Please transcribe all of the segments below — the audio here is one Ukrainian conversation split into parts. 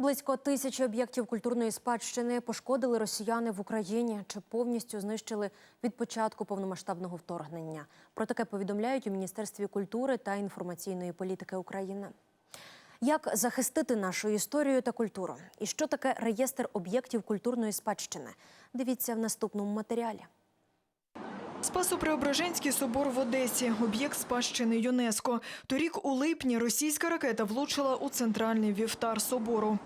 Близько тисячі об'єктів культурної спадщини пошкодили росіяни в Україні чи повністю знищили від початку повномасштабного вторгнення. Про таке повідомляють у Міністерстві культури та інформаційної політики України. Як захистити нашу історію та культуру? І що таке реєстр об'єктів культурної спадщини? Дивіться в наступному матеріалі. Спасо-Преображенський собор в Одесі – об'єкт спадщини ЮНЕСКО. Торік у липні російська ракета влучила у центральний вівтар собору.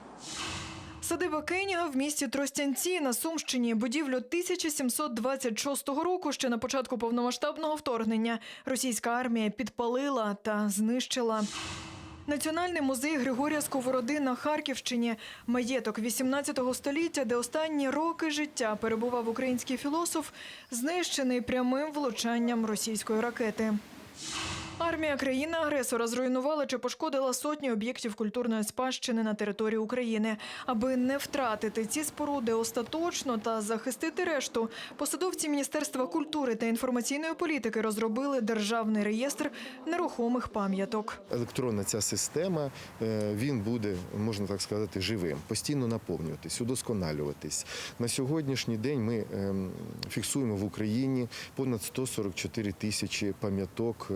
Садиба Кеніга в місті Тростянці на Сумщині будівлю 1726 року, ще на початку повномасштабного вторгнення, російська армія підпалила та знищила. Національний музей Григорія Сковороди на Харківщині – маєток 18 століття, де останні роки життя перебував український філософ, знищений прямим влучанням російської ракети. Армія країни-агресора зруйнувала чи пошкодила сотні об'єктів культурної спадщини на території України. Аби не втратити ці споруди остаточно та захистити решту, посадовці Міністерства культури та інформаційної політики розробили державний реєстр нерухомих пам'яток. електронна ця система, е, він буде, можна так сказати, живим, постійно наповнюватись, удосконалюватись. На сьогоднішній день ми ем, фіксуємо в Україні понад 144 тисячі пам'яток,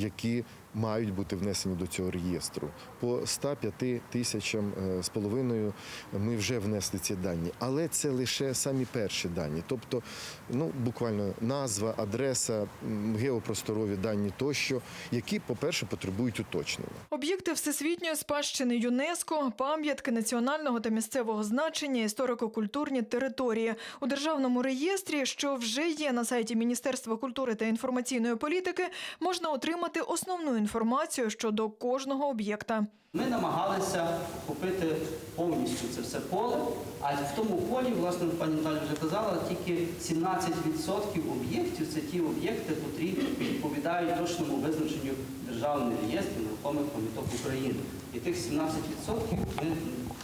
е, які мають бути внесені до цього реєстру. По 105 тисячам е, з половиною ми вже внесли ці дані. Але це лише самі перші дані. Тобто, ну, буквально назва, адреса, геопросторові дані тощо, які, по-перше, потребують уточнення. Об'єкти всесвітньої спадщини ЮНЕСКО, пам'ятки національного та місцевого значення, історико-культурні території у державному реєстрі, що вже є на сайті Міністерства культури та інформаційної політики, можна отримати основну інформацію щодо кожного об'єкта. Ми намагалися купити повністю це все поле, а в тому полі, власне, пані Наталя вже казала, тільки 17% об'єктів це ті об'єкти, котрі відповідають точному визначенню державного реєстру нерухомих пам'яток України. І тих 17% ми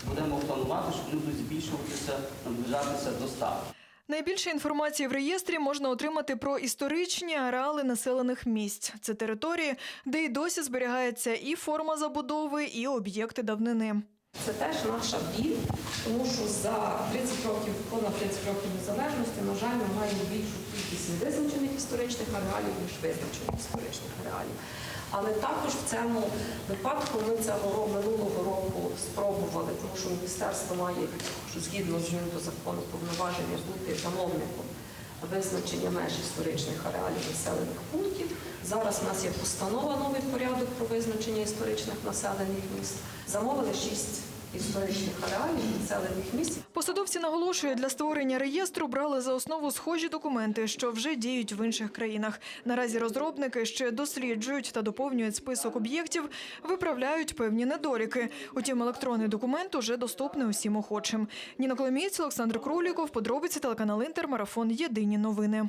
будемо планувати, що вони будуть збільшуватися, наближатися до 100%. Найбільше інформації в реєстрі можна отримати про історичні ареали населених місць. Це території, де й досі зберігається і форма забудови, і об'єкти давнини. Це теж наша біль, тому що за 30 років, понад 30 років незалежності, на жаль, ми маємо більшу кількість невизначених історичних ареалів, ніж визначених історичних ареалів. Але також в цьому випадку ми цього минулого року що міністерство має згідно з закону повноваження бути замовником визначення меж історичних ареалів населених пунктів. Зараз у нас є постанова новий порядок про визначення історичних населених міст. Замовили шість історичних ареалів населених місць. Посадовці наголошують, для створення реєстру брали за основу схожі документи, що вже діють в інших країнах. Наразі розробники ще досліджують та доповнюють список об'єктів, виправляють певні недоліки. Утім, електронний документ уже доступний усім охочим. Ніна Коломієць, Олександр Кроліков, подробиці телеканал Інтер, марафон Єдині новини.